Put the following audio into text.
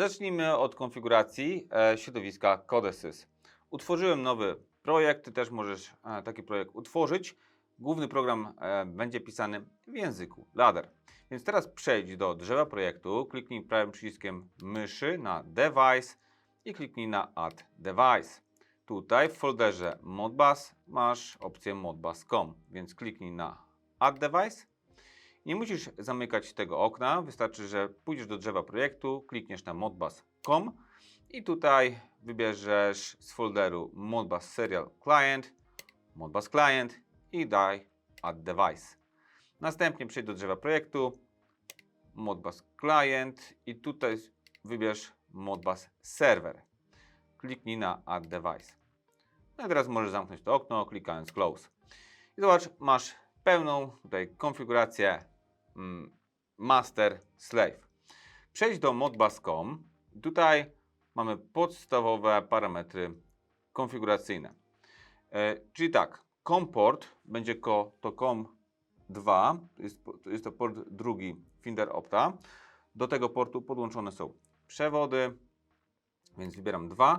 Zacznijmy od konfiguracji e, środowiska Codesys. Utworzyłem nowy projekt, ty też możesz e, taki projekt utworzyć. Główny program e, będzie pisany w języku Ladder. Więc teraz przejdź do drzewa projektu, kliknij prawym przyciskiem myszy na Device i kliknij na Add Device. Tutaj w folderze Modbus masz opcję modbus.com, więc kliknij na Add Device. Nie musisz zamykać tego okna, wystarczy, że pójdziesz do drzewa projektu, klikniesz na modbus.com i tutaj wybierzesz z folderu Modbus Serial Client, Modbus Client i daj Add Device. Następnie przejdź do drzewa projektu, Modbus Client i tutaj wybierz Modbus Server. Kliknij na Add Device. No i teraz możesz zamknąć to okno, klikając Close. I zobacz, masz pełną tutaj konfigurację master slave. Przejdź do modbus.com. Tutaj mamy podstawowe parametry konfiguracyjne. E, czyli tak, COM port będzie to COM2, to jest, jest to port drugi Finder Opta. Do tego portu podłączone są przewody, więc wybieram 2